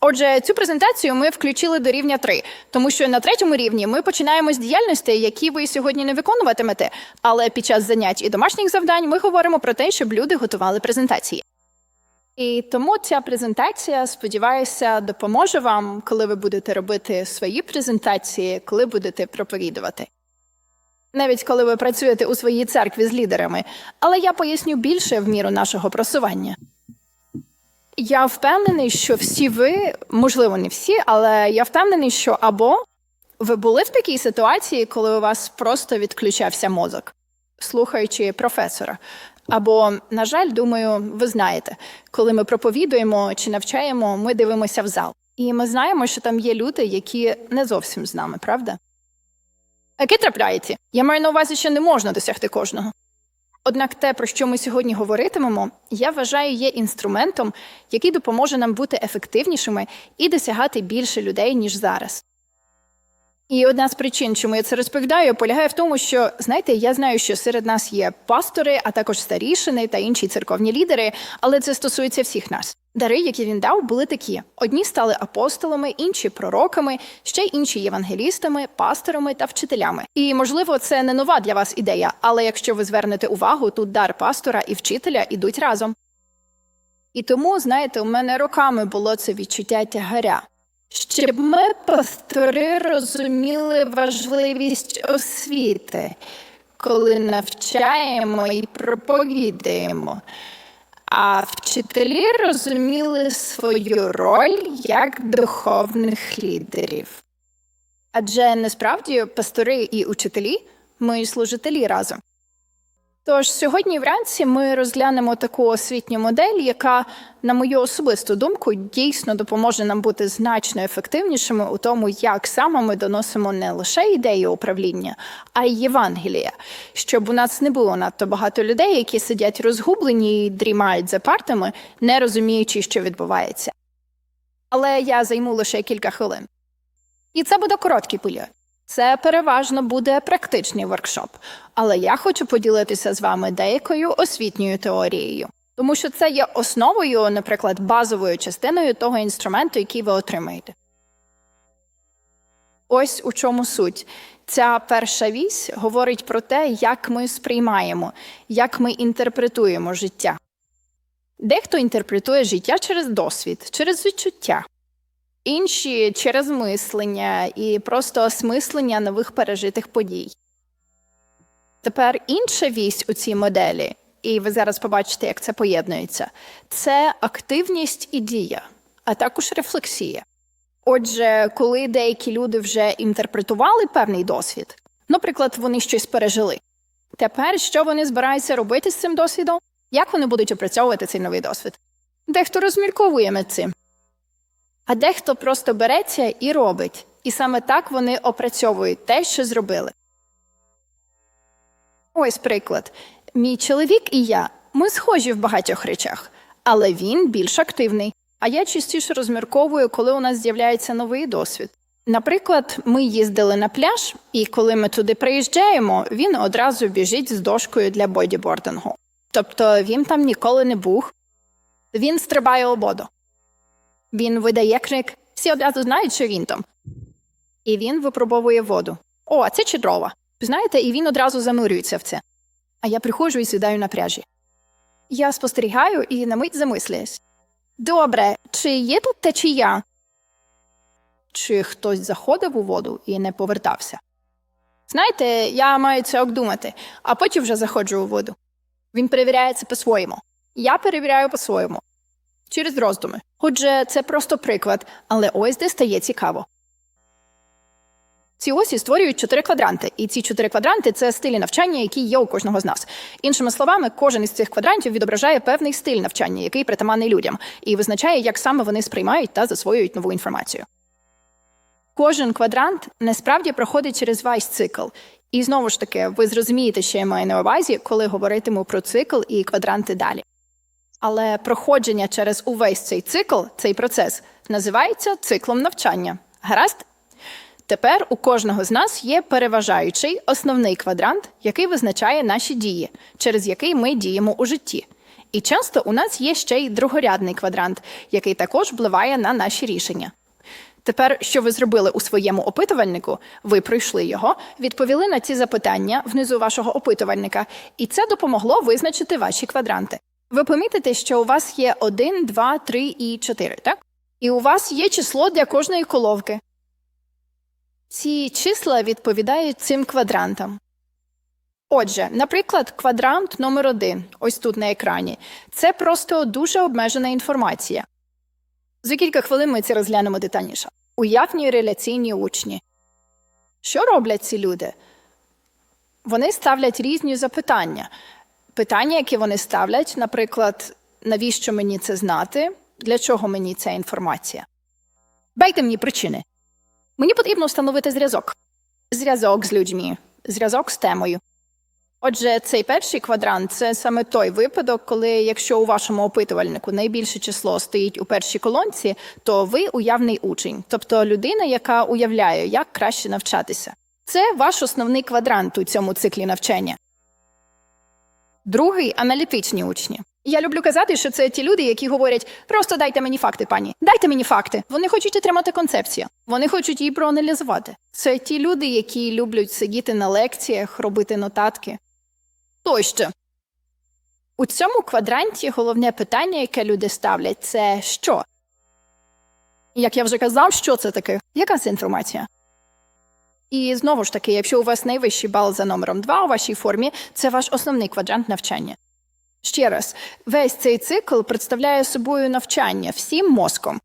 Отже, цю презентацію ми включили до рівня 3, тому що на третьому рівні ми починаємо з діяльностей, які ви сьогодні не виконуватимете. Але під час занять і домашніх завдань ми говоримо про те, щоб люди готували презентації. І тому ця презентація, сподіваюся, допоможе вам, коли ви будете робити свої презентації, коли будете проповідувати. Навіть коли ви працюєте у своїй церкві з лідерами, але я поясню більше в міру нашого просування. Я впевнений, що всі ви, можливо, не всі, але я впевнений, що або ви були в такій ситуації, коли у вас просто відключався мозок, слухаючи професора. Або, на жаль, думаю, ви знаєте, коли ми проповідуємо чи навчаємо, ми дивимося в зал. І ми знаємо, що там є люди, які не зовсім з нами, правда? Яке трапляється? Я маю на увазі, що не можна досягти кожного. Однак те, про що ми сьогодні говоритимемо, я вважаю, є інструментом, який допоможе нам бути ефективнішими і досягати більше людей, ніж зараз. І одна з причин, чому я це розповідаю, полягає в тому, що знаєте, я знаю, що серед нас є пастори, а також старішини та інші церковні лідери, але це стосується всіх нас. Дари, які він дав, були такі: одні стали апостолами, інші пророками, ще інші євангелістами, пасторами та вчителями. І можливо, це не нова для вас ідея, але якщо ви звернете увагу, тут дар пастора і вчителя ідуть разом. І тому, знаєте, у мене роками було це відчуття тягаря. Щоб ми, пастори, розуміли важливість освіти, коли навчаємо і проповідуємо, а вчителі розуміли свою роль як духовних лідерів. Адже насправді пастори і учителі ми служителі разом. Тож сьогодні вранці ми розглянемо таку освітню модель, яка, на мою особисту думку, дійсно допоможе нам бути значно ефективнішими у тому, як саме ми доносимо не лише ідеї управління, а й Євангелія, щоб у нас не було надто багато людей, які сидять розгублені і дрімають за партами, не розуміючи, що відбувається. Але я займу лише кілька хвилин. І це буде короткий період. Це переважно буде практичний воркшоп, але я хочу поділитися з вами деякою освітньою теорією, тому що це є основою, наприклад, базовою частиною того інструменту, який ви отримаєте. Ось у чому суть. Ця перша вісь говорить про те, як ми сприймаємо, як ми інтерпретуємо життя. Дехто інтерпретує життя через досвід, через відчуття інші через мислення і просто осмислення нових пережитих подій. Тепер інша вісь у цій моделі, і ви зараз побачите, як це поєднується, це активність і дія, а також рефлексія. Отже, коли деякі люди вже інтерпретували певний досвід, наприклад, вони щось пережили. Тепер що вони збираються робити з цим досвідом? Як вони будуть опрацьовувати цей новий досвід? Дехто розмірковує над цим. А дехто просто береться і робить. І саме так вони опрацьовують те, що зробили. Ось приклад. Мій чоловік і я ми схожі в багатьох речах, але він більш активний. А я частіше розмірковую, коли у нас з'являється новий досвід. Наприклад, ми їздили на пляж, і коли ми туди приїжджаємо, він одразу біжить з дошкою для бодібордингу. Тобто він там ніколи не був, він стрибає у воду. Він видає крик, всі одразу знають, що він там. І він випробовує воду. О, а це чудово. Знаєте, і він одразу занурюється в це. А я приходжу і сідаю на пляжі. Я спостерігаю і на мить замислююсь. Добре, чи є тут течія? Чи хтось заходив у воду і не повертався? Знаєте, я маю це обдумати, а потім вже заходжу у воду. Він перевіряє це по-своєму. Я перевіряю по-своєму через роздуми. Отже, це просто приклад, але ось де стає цікаво. Ці осі створюють чотири квадранти, і ці чотири квадранти це стилі навчання, які є у кожного з нас. Іншими словами, кожен із цих квадрантів відображає певний стиль навчання, який притаманний людям, і визначає, як саме вони сприймають та засвоюють нову інформацію. Кожен квадрант насправді проходить через весь цикл. І знову ж таки, ви зрозумієте, що я маю на увазі, коли говоритиму про цикл і квадранти далі. Але проходження через увесь цей цикл, цей процес, називається циклом навчання. Гаразд? Тепер у кожного з нас є переважаючий основний квадрант, який визначає наші дії, через який ми діємо у житті. І часто у нас є ще й другорядний квадрант, який також впливає на наші рішення. Тепер, що ви зробили у своєму опитувальнику, ви пройшли його, відповіли на ці запитання внизу вашого опитувальника, і це допомогло визначити ваші квадранти. Ви помітите, що у вас є 1, 2, 3 і 4, так? І у вас є число для кожної коловки. Ці числа відповідають цим квадрантам. Отже, наприклад, квадрант номер 1 ось тут на екрані, це просто дуже обмежена інформація. За кілька хвилин ми це розглянемо детальніше. Уявні реляційні учні. Що роблять ці люди? Вони ставлять різні запитання. Питання, які вони ставлять, наприклад, навіщо мені це знати? Для чого мені ця інформація? Дайте мені причини. Мені потрібно встановити зв'язок. Зв'язок з людьми, зв'язок з темою. Отже, цей перший квадрант це саме той випадок, коли якщо у вашому опитувальнику найбільше число стоїть у першій колонці, то ви уявний учень, тобто людина, яка уявляє, як краще навчатися. Це ваш основний квадрант у цьому циклі навчання. Другий аналітичні учні. Я люблю казати, що це ті люди, які говорять: просто дайте мені факти, пані, дайте мені факти. Вони хочуть отримати концепцію, вони хочуть її проаналізувати. Це ті люди, які люблять сидіти на лекціях, робити нотатки. Тощо. У цьому квадранті головне питання, яке люди ставлять, це що? Як я вже казав, що це таке? Яка це інформація? І знову ж таки, якщо у вас найвищий бал за номером 2 у вашій формі, це ваш основний квадрант навчання. Ще раз, весь цей цикл представляє собою навчання всім мозком.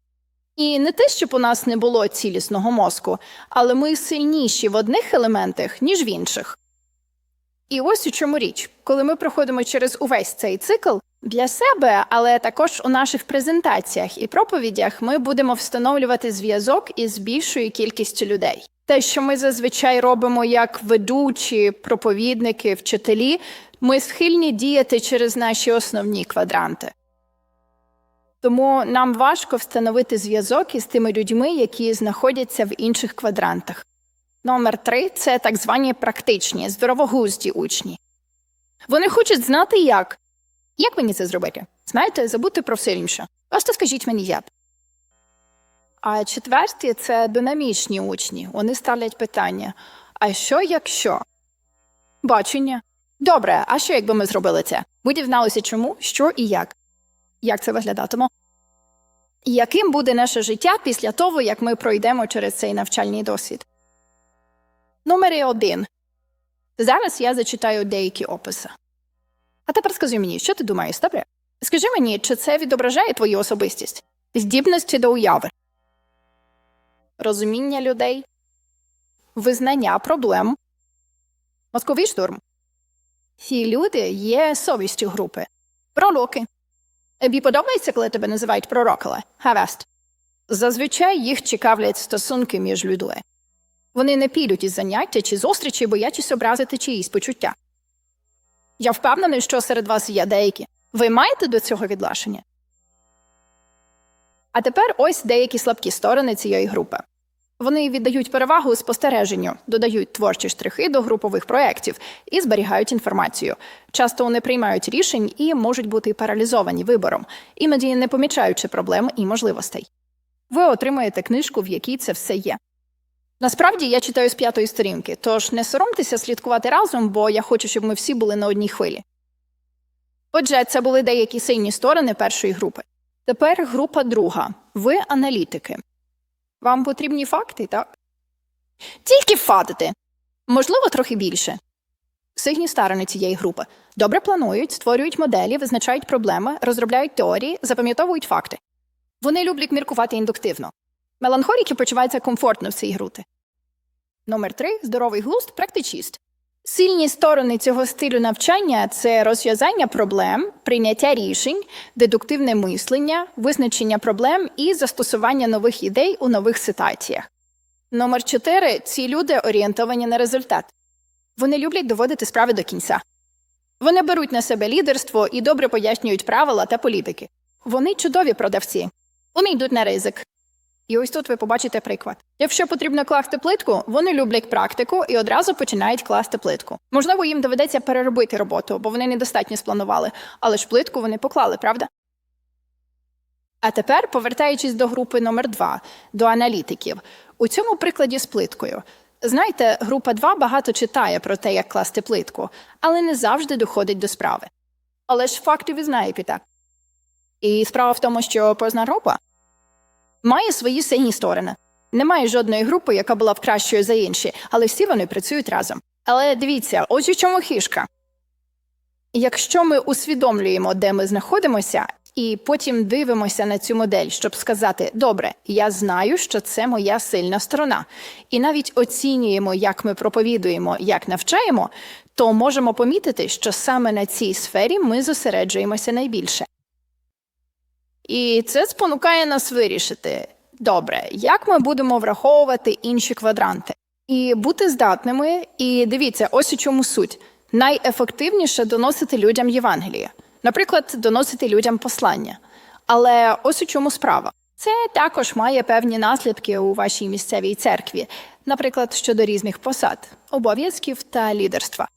І не те, щоб у нас не було цілісного мозку, але ми сильніші в одних елементах, ніж в інших. І ось у чому річ, коли ми проходимо через увесь цей цикл для себе, але також у наших презентаціях і проповідях ми будемо встановлювати зв'язок із більшою кількістю людей. Те, що ми зазвичай робимо як ведучі, проповідники, вчителі, ми схильні діяти через наші основні квадранти. Тому нам важко встановити зв'язок із тими людьми, які знаходяться в інших квадрантах. Номер три це так звані практичні, здоровогузді учні. Вони хочуть знати, як. Як мені це зробити? Знаєте, забудьте про все інше. Просто скажіть мені як. А четверті це динамічні учні. Вони ставлять питання: а що якщо? Бачення. Добре, а що якби ми зробили це? Ви дізналися чому, що і як? Як це виглядатиме? Яким буде наше життя після того, як ми пройдемо через цей навчальний досвід? Номер один. Зараз я зачитаю деякі описи. А тепер скажи мені, що ти думаєш, добре? Скажи мені, чи це відображає твою особистість, здібності до уяви, розуміння людей, визнання проблем, мозковий штурм. Ці люди є совістю групи. Пророки. Тобі подобається, коли тебе називають пророками? Гаразд. Зазвичай їх цікавлять стосунки між людьми. Вони не підуть із заняття чи зустрічі, боячись образити чиїсь почуття. Я впевнений, що серед вас є деякі. Ви маєте до цього відлашення? А тепер ось деякі слабкі сторони цієї групи. Вони віддають перевагу спостереженню, додають творчі штрихи до групових проєктів і зберігають інформацію. Часто вони приймають рішень і можуть бути паралізовані вибором, іноді не помічаючи проблем і можливостей. Ви отримаєте книжку, в якій це все є. Насправді я читаю з п'ятої сторінки, тож не соромтеся слідкувати разом, бо я хочу, щоб ми всі були на одній хвилі. Отже, це були деякі сильні сторони першої групи. Тепер група друга. Ви аналітики. Вам потрібні факти, так? Тільки факти. Можливо, трохи більше. Сильні сторони цієї групи добре планують, створюють моделі, визначають проблеми, розробляють теорії, запам'ятовують факти. Вони люблять міркувати індуктивно. Меланхоліки почуваються комфортно в цій групі. Номер три здоровий глузд практичіст. Сильні сторони цього стилю навчання це розв'язання проблем, прийняття рішень, дедуктивне мислення, визначення проблем і застосування нових ідей у нових ситуаціях. Номер чотири ці люди орієнтовані на результат. Вони люблять доводити справи до кінця. Вони беруть на себе лідерство і добре пояснюють правила та політики. Вони чудові продавці. Вони йдуть на ризик. І ось тут ви побачите приклад. Якщо потрібно класти плитку, вони люблять практику і одразу починають класти плитку. Можливо, їм доведеться переробити роботу, бо вони недостатньо спланували, але ж плитку вони поклали, правда? А тепер, повертаючись до групи номер 2 до аналітиків, у цьому прикладі з плиткою. Знаєте, група 2 багато читає про те, як класти плитку, але не завжди доходить до справи. Але ж факти ви знаєте так. І справа в тому, що кожна група має свої сильні сторони. Немає жодної групи, яка була б кращою за інші, але всі вони працюють разом. Але дивіться, ось у чому фішка. Якщо ми усвідомлюємо, де ми знаходимося, і потім дивимося на цю модель, щоб сказати: добре, я знаю, що це моя сильна сторона, і навіть оцінюємо, як ми проповідуємо, як навчаємо, то можемо помітити, що саме на цій сфері ми зосереджуємося найбільше. І це спонукає нас вирішити, добре, як ми будемо враховувати інші квадранти, і бути здатними. І дивіться, ось у чому суть. Найефективніше доносити людям Євангеліє, наприклад, доносити людям послання. Але ось у чому справа. Це також має певні наслідки у вашій місцевій церкві, наприклад, щодо різних посад, обов'язків та лідерства.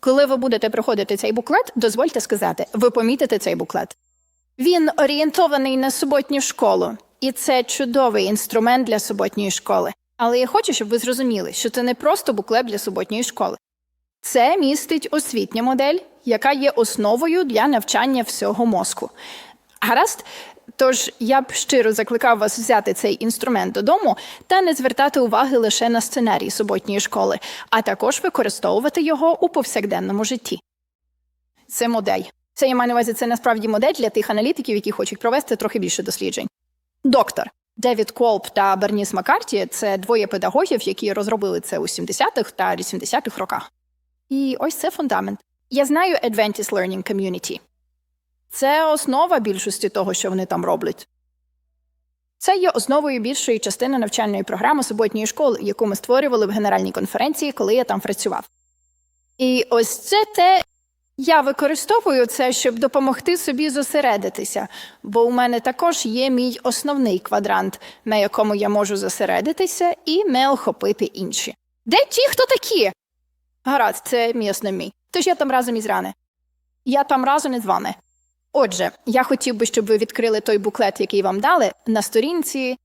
Коли ви будете проходити цей буклет, дозвольте сказати, ви помітите цей буклет. Він орієнтований на суботню школу, і це чудовий інструмент для суботньої школи. Але я хочу, щоб ви зрозуміли, що це не просто буклет для суботньої школи. Це містить освітня модель, яка є основою для навчання всього мозку. Гаразд? Тож я б щиро закликав вас взяти цей інструмент додому та не звертати уваги лише на сценарій суботньої школи, а також використовувати його у повсякденному житті. Це модель. Це я маю на увазі, це насправді модель для тих аналітиків, які хочуть провести трохи більше досліджень. Доктор Девід Колп та Берніс Маккарті – це двоє педагогів, які розробили це у 70-х та 80-х роках. І ось це фундамент. Я знаю Adventist Learning Community. Це основа більшості того, що вони там роблять. Це є основою більшої частини навчальної програми суботньої школи, яку ми створювали в генеральній конференції, коли я там працював. І ось це те, я використовую це, щоб допомогти собі зосередитися, бо у мене також є мій основний квадрант, на якому я можу зосередитися і не охопити інші. Де ті, хто такі? Гаразд, це мій основний. Тож я там разом із рани. Я там разом із вами. Отже, я хотів би, щоб ви відкрили той буклет, який вам дали, на сторінці.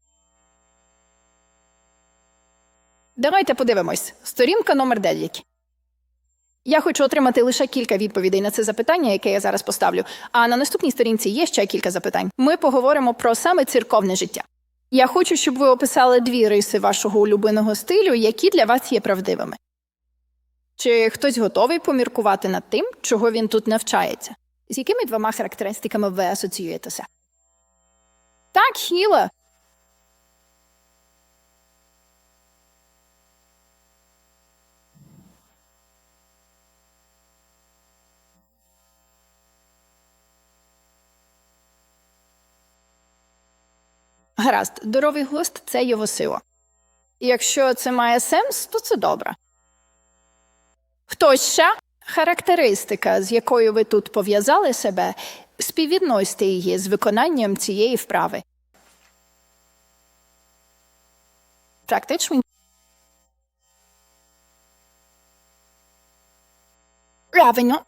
Давайте подивимось. Сторінка номер 9. Я хочу отримати лише кілька відповідей на це запитання, яке я зараз поставлю. А на наступній сторінці є ще кілька запитань. Ми поговоримо про саме церковне життя. Я хочу, щоб ви описали дві риси вашого улюбленого стилю, які для вас є правдивими. Чи хтось готовий поміркувати над тим, чого він тут навчається? З якими двома характеристиками ви асоціюєтеся? Так, Хіла. Гаразд, здоровий глузд це його сила. Якщо це має сенс, то це добре. Хтось ще характеристика, з якою ви тут пов'язали себе, співвідносьте її з виконанням цієї вправи. Практично. Правильно.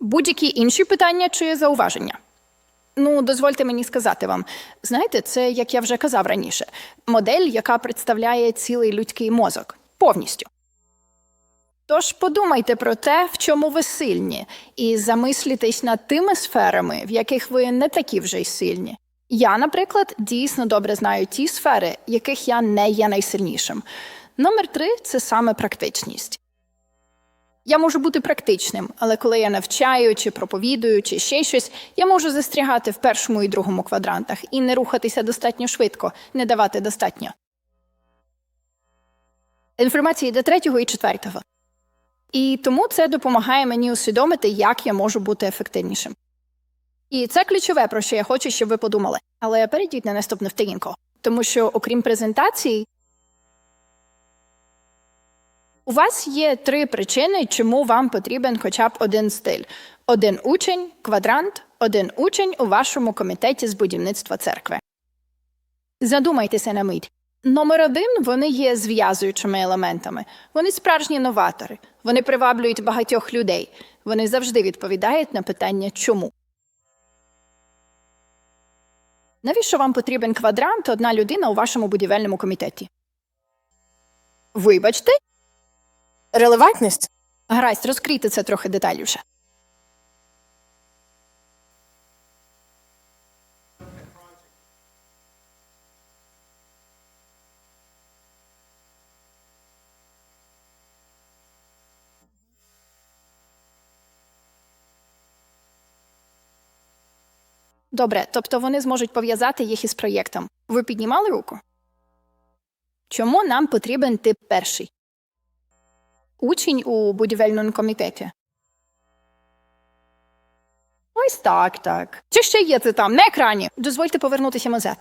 Будь-які інші питання чи зауваження? Ну, дозвольте мені сказати вам. Знаєте, це, як я вже казав раніше, модель, яка представляє цілий людський мозок повністю. Тож подумайте про те, в чому ви сильні, і замислітесь над тими сферами, в яких ви не такі вже й сильні. Я, наприклад, дійсно добре знаю ті сфери, яких я не є найсильнішим. Номер три це саме практичність. Я можу бути практичним, але коли я навчаю чи проповідую, чи ще щось, я можу застрягати в першому і другому квадрантах і не рухатися достатньо швидко, не давати достатньо. Інформації до третього і четвертого. І тому це допомагає мені усвідомити, як я можу бути ефективнішим. І це ключове, про що я хочу, щоб ви подумали. Але перейдіть на наступну вторінку. Тому що, окрім презентації, у вас є три причини, чому вам потрібен хоча б один стиль: один учень, квадрант один учень у вашому комітеті з будівництва церкви. Задумайтеся на мить. Номер один вони є зв'язуючими елементами. Вони справжні новатори. Вони приваблюють багатьох людей. Вони завжди відповідають на питання чому. Навіщо вам потрібен квадрант одна людина у вашому будівельному комітеті? Вибачте, Релевантність? гаразд, розкрийте це трохи детальніше. Добре, тобто вони зможуть пов'язати їх із проєктом. Ви піднімали руку? Чому нам потрібен тип перший? Учень у будівельному комітеті. Ось так, так. Чи ще є це там на екрані? Дозвольте повернутися назад.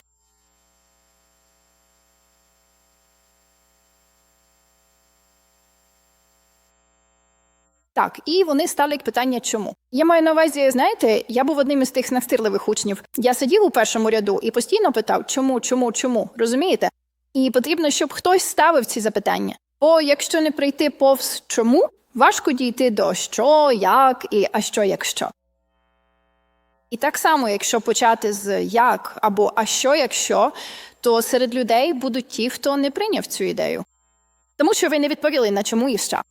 Так, і вони ставлять питання, чому. Я маю на увазі, знаєте, я був одним із тих настирливих учнів. Я сидів у першому ряду і постійно питав, чому, чому, чому, розумієте? І потрібно, щоб хтось ставив ці запитання. Бо якщо не прийти повз чому, важко дійти до що, як і а що, якщо. І так само, якщо почати з як або а що, якщо, то серед людей будуть ті, хто не прийняв цю ідею. Тому що ви не відповіли на чому і що.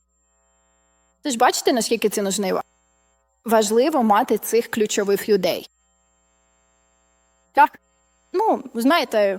Тож бачите, наскільки це важливо? Важливо мати цих ключових людей. Так. Ну, знаєте.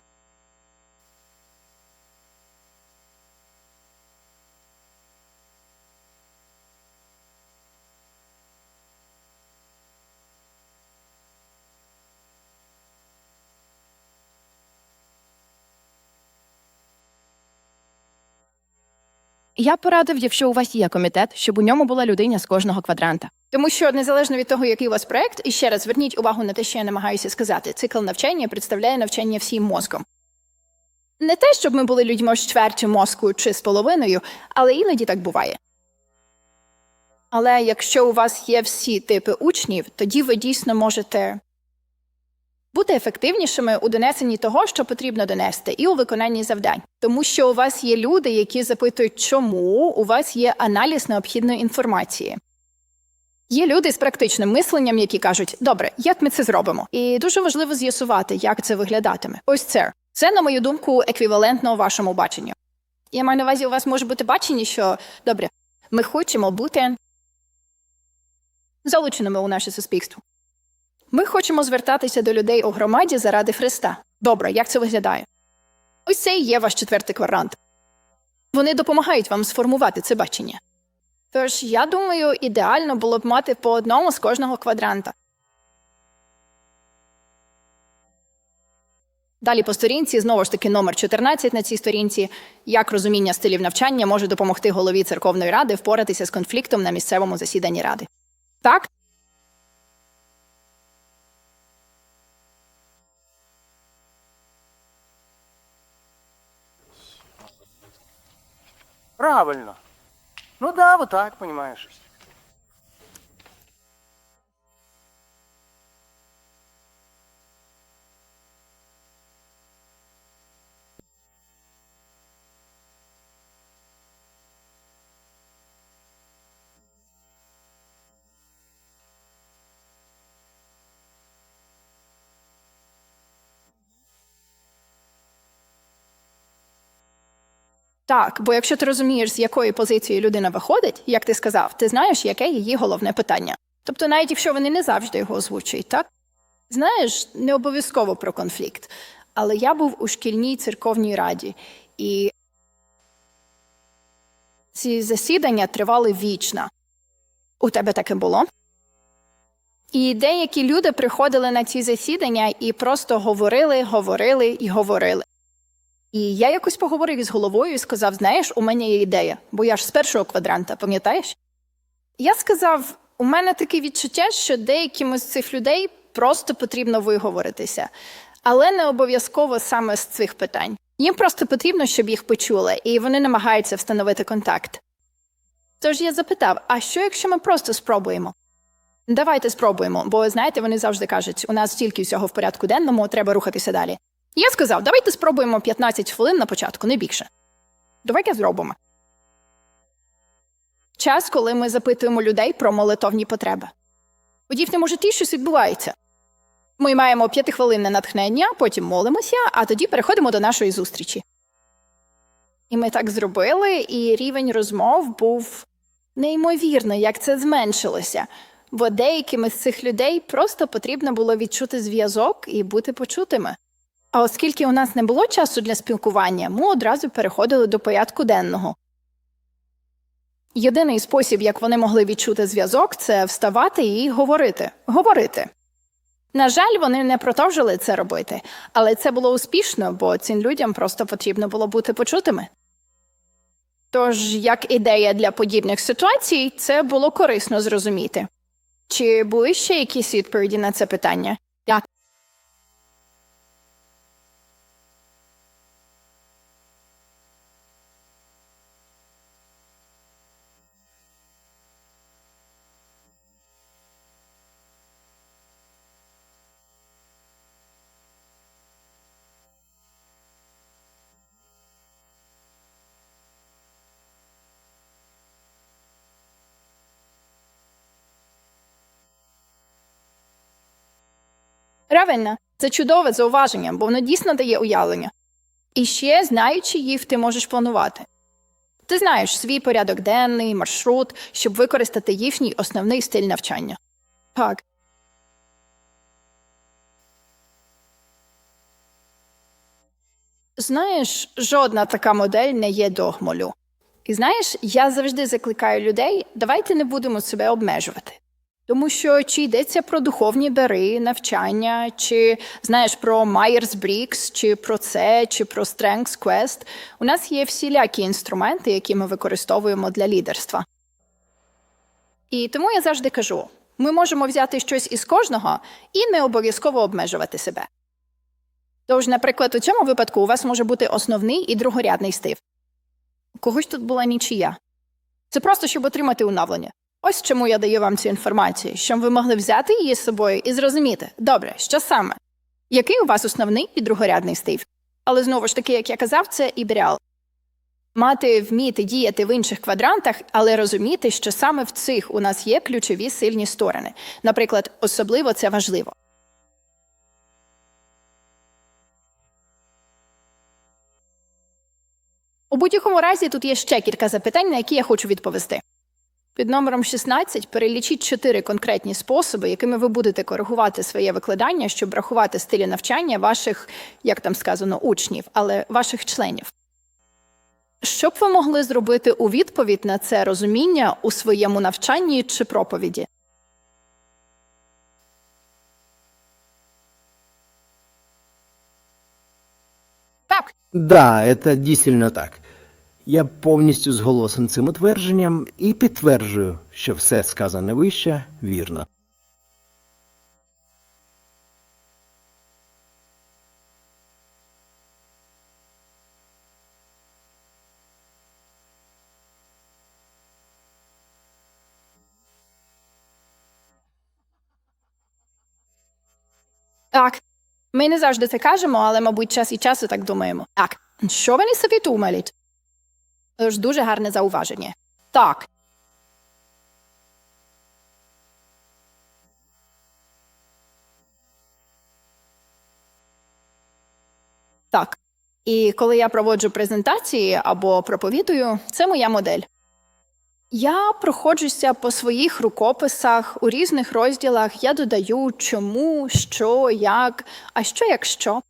Я порадив, якщо у вас є комітет, щоб у ньому була людиня з кожного квадранта. Тому що незалежно від того, який у вас проект, і ще раз зверніть увагу на те, що я намагаюся сказати, цикл навчання представляє навчання всім мозком. Не те, щоб ми були людьми з чвертю мозку чи з половиною, але іноді так буває. Але якщо у вас є всі типи учнів, тоді ви дійсно можете бути ефективнішими у донесенні того, що потрібно донести, і у виконанні завдань. Тому що у вас є люди, які запитують, чому у вас є аналіз необхідної інформації. Є люди з практичним мисленням, які кажуть, добре, як ми це зробимо? І дуже важливо з'ясувати, як це виглядатиме. Ось це. Це, на мою думку, еквівалентно вашому баченню. Я маю на увазі, у вас може бути бачення, що добре, ми хочемо бути залученими у наше суспільство. Ми хочемо звертатися до людей у громаді заради Христа. Добре, як це виглядає? Ось це і є ваш четвертий квадрант. Вони допомагають вам сформувати це бачення. Тож, я думаю, ідеально було б мати по одному з кожного квадранта. Далі по сторінці, знову ж таки, номер 14 на цій сторінці, як розуміння стилів навчання може допомогти голові церковної ради впоратися з конфліктом на місцевому засіданні ради. Так? Правильно. Ну да, вот так, понимаешь. Так, бо якщо ти розумієш, з якої позиції людина виходить, як ти сказав, ти знаєш, яке її головне питання. Тобто, навіть якщо вони не завжди його озвучують, так? Знаєш, не обов'язково про конфлікт. Але я був у шкільній церковній раді, і ці засідання тривали вічно. У тебе таке було? І деякі люди приходили на ці засідання і просто говорили, говорили і говорили. І я якось поговорив із головою і сказав: знаєш, у мене є ідея, бо я ж з першого квадранта, пам'ятаєш? Я сказав: у мене таке відчуття, що деяким з цих людей просто потрібно виговоритися, але не обов'язково саме з цих питань. Їм просто потрібно, щоб їх почули, і вони намагаються встановити контакт. Тож я запитав: а що, якщо ми просто спробуємо? Давайте спробуємо, бо знаєте, вони завжди кажуть, у нас стільки всього в порядку денному, треба рухатися далі. Я сказав, давайте спробуємо 15 хвилин на початку, не більше. Давайте зробимо. Час, коли ми запитуємо людей про молитовні потреби. У їхньому житті щось відбувається. Ми маємо п'ятихвилинне натхнення, потім молимося, а тоді переходимо до нашої зустрічі. І ми так зробили, і рівень розмов був неймовірний, як це зменшилося. Бо деяким із цих людей просто потрібно було відчути зв'язок і бути почутими. А оскільки у нас не було часу для спілкування, ми одразу переходили до порядку денного. Єдиний спосіб, як вони могли відчути зв'язок, це вставати і говорити. Говорити. На жаль, вони не продовжили це робити, але це було успішно, бо цим людям просто потрібно було бути почутими. Тож, як ідея для подібних ситуацій, це було корисно зрозуміти. Чи були ще якісь відповіді на це питання? Так. Правильно, це чудове зауваження, бо воно дійсно дає уявлення. І ще, знаючи їх, ти можеш планувати. Ти знаєш свій порядок денний, маршрут, щоб використати їхній основний стиль навчання. Так. Знаєш, жодна така модель не є догмолю. І знаєш, я завжди закликаю людей, давайте не будемо себе обмежувати. Тому що чи йдеться про духовні дари, навчання, чи знаєш про Myers-Briggs, чи про це, чи про Strengths Quest, у нас є всілякі інструменти, які ми використовуємо для лідерства. І тому я завжди кажу: ми можемо взяти щось із кожного і не обов'язково обмежувати себе. Тож, наприклад, у цьому випадку у вас може бути основний і другорядний стив. У когось тут була нічия. Це просто щоб отримати уявлення. Ось чому я даю вам цю інформацію, щоб ви могли взяти її з собою і зрозуміти, добре, що саме, який у вас основний і другорядний стив. Але знову ж таки, як я казав, це іберіал. Мати вміти діяти в інших квадрантах, але розуміти, що саме в цих у нас є ключові сильні сторони. Наприклад, особливо це важливо. У будь-якому разі тут є ще кілька запитань, на які я хочу відповісти. Під номером 16 перелічіть чотири конкретні способи, якими ви будете коригувати своє викладання, щоб рахувати стилі навчання ваших, як там сказано, учнів, але ваших членів. Що б ви могли зробити у відповідь на це розуміння у своєму навчанні чи проповіді? Так, Да, это дійсно так. Я повністю зголосен цим утвердженням і підтверджую, що все сказане вище вірно. так. Ми не завжди це кажемо, але, мабуть, час і часу так думаємо. Так, що вони собі думають? Тож дуже гарне зауваження. Так. Так. І коли я проводжу презентації або проповідую, це моя модель. Я проходжуся по своїх рукописах у різних розділах. Я додаю чому, що, як, а що якщо,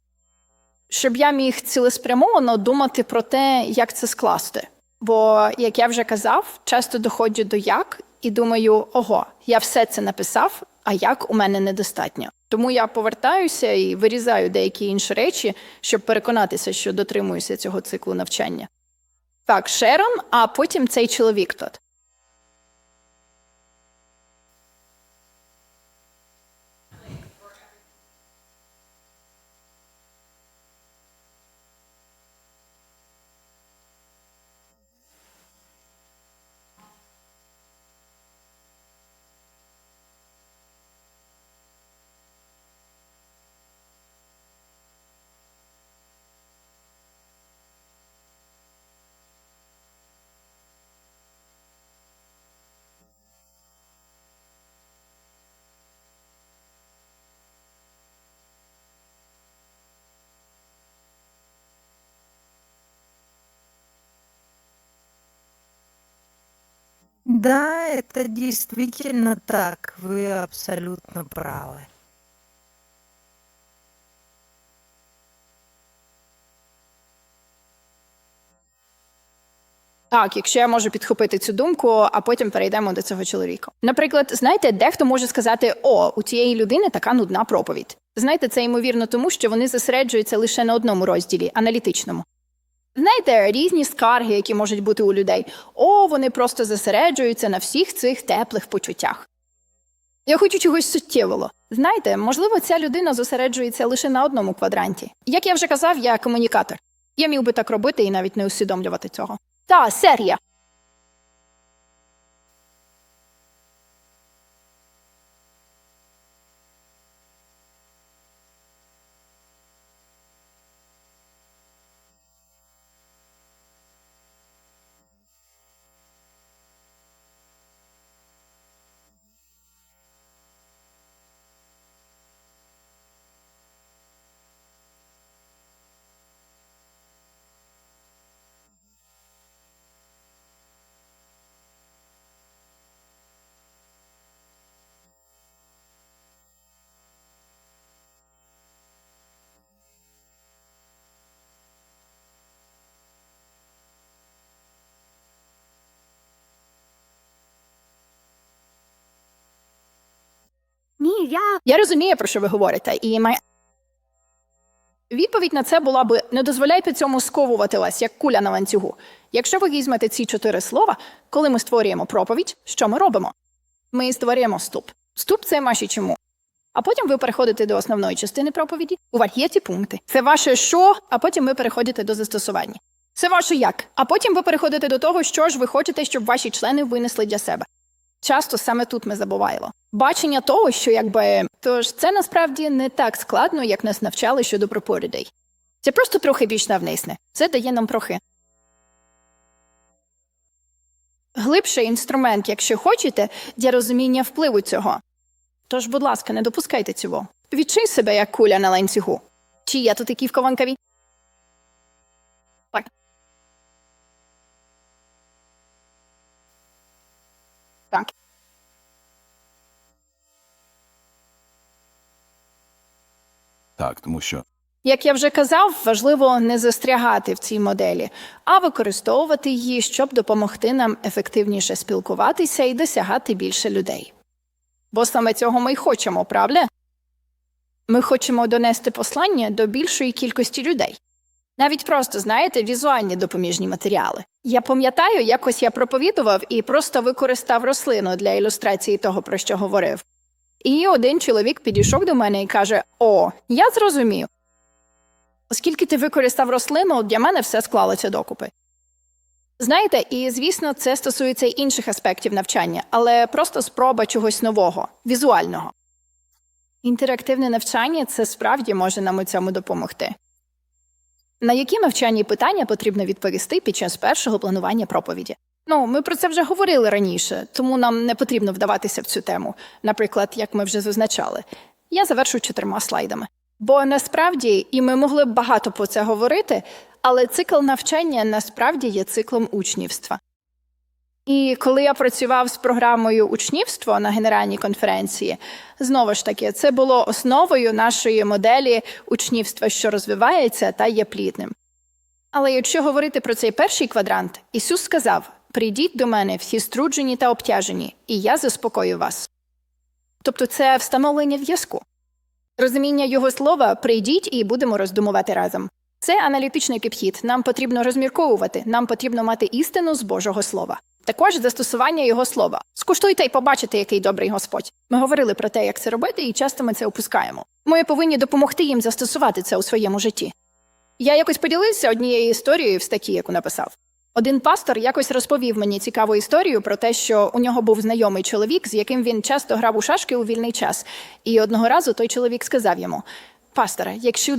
щоб я міг цілеспрямовано думати про те, як це скласти. Бо, як я вже казав, часто доходжу до як і думаю, ого, я все це написав, а як у мене недостатньо. Тому я повертаюся і вирізаю деякі інші речі, щоб переконатися, що дотримуюся цього циклу навчання. Так, Шерон, а потім цей чоловік тут. Да, это действительно так. Вы абсолютно правы. Так, якщо я можу підхопити цю думку, а потім перейдемо до цього чоловіка. Наприклад, знаєте, дехто може сказати: о, у цієї людини така нудна проповідь. Знаєте, це ймовірно тому, що вони зосереджуються лише на одному розділі аналітичному. Знаєте, різні скарги, які можуть бути у людей. О, вони просто зосереджуються на всіх цих теплих почуттях. Я хочу чогось суттєвого. Знаєте, можливо, ця людина зосереджується лише на одному квадранті. Як я вже казав, я комунікатор. Я міг би так робити і навіть не усвідомлювати цього. Та, серія. Я Я розумію, про що ви говорите, і моя відповідь на це була би: не дозволяйте цьому сковувати вас, як куля на ланцюгу. Якщо ви візьмете ці чотири слова, коли ми створюємо проповідь, що ми робимо? Ми створюємо ступ. Ступ це ваші чому. А потім ви переходите до основної частини проповіді. У вас є ці пункти. Це ваше що, а потім ви переходите до застосування. Це ваше як. А потім ви переходите до того, що ж ви хочете, щоб ваші члени винесли для себе. Часто саме тут ми забуваємо. Бачення того, що якби тож це насправді не так складно, як нас навчали щодо проповідей. Це просто трохи більш навмисне. Це дає нам трохи. Глибший інструмент, якщо хочете, для розуміння впливу цього. Тож, будь ласка, не допускайте цього. Відчуй себе як куля на ланцюгу. Чи є тут такі в кованкаві? Так. Так, тому що Як я вже казав, важливо не застрягати в цій моделі, а використовувати її, щоб допомогти нам ефективніше спілкуватися і досягати більше людей. Бо саме цього ми й хочемо, правда? Ми хочемо донести послання до більшої кількості людей. Навіть просто, знаєте, візуальні допоміжні матеріали. Я пам'ятаю, якось я проповідував і просто використав рослину для ілюстрації того, про що говорив. І один чоловік підійшов до мене і каже: О, я зрозумів. Оскільки ти використав рослину, для мене все склалося докупи. Знаєте, і звісно, це стосується й інших аспектів навчання, але просто спроба чогось нового, візуального. Інтерактивне навчання це справді може нам у цьому допомогти. На які навчальні питання потрібно відповісти під час першого планування проповіді? Ну, ми про це вже говорили раніше, тому нам не потрібно вдаватися в цю тему, наприклад, як ми вже зазначали. Я завершу чотирма слайдами. Бо насправді, і ми могли багато про це говорити, але цикл навчання насправді є циклом учнівства. І коли я працював з програмою учнівство на генеральній конференції, знову ж таки, це було основою нашої моделі учнівства, що розвивається та є плідним. Але якщо говорити про цей перший квадрант, Ісус сказав: Прийдіть до мене всі струджені та обтяжені, і я заспокою вас. Тобто це встановлення зв'язку. Розуміння його слова прийдіть і будемо роздумувати разом. Це аналітичний підхід. Нам потрібно розмірковувати, нам потрібно мати істину з Божого Слова. Також застосування його слова. Скуштуйте і побачите, який добрий Господь. Ми говорили про те, як це робити, і часто ми це опускаємо. Ми повинні допомогти їм застосувати це у своєму житті. Я якось поділився однією історією в статті, яку написав. Один пастор якось розповів мені цікаву історію про те, що у нього був знайомий чоловік, з яким він часто грав у шашки у вільний час. І одного разу той чоловік сказав йому: Пасторе, якщо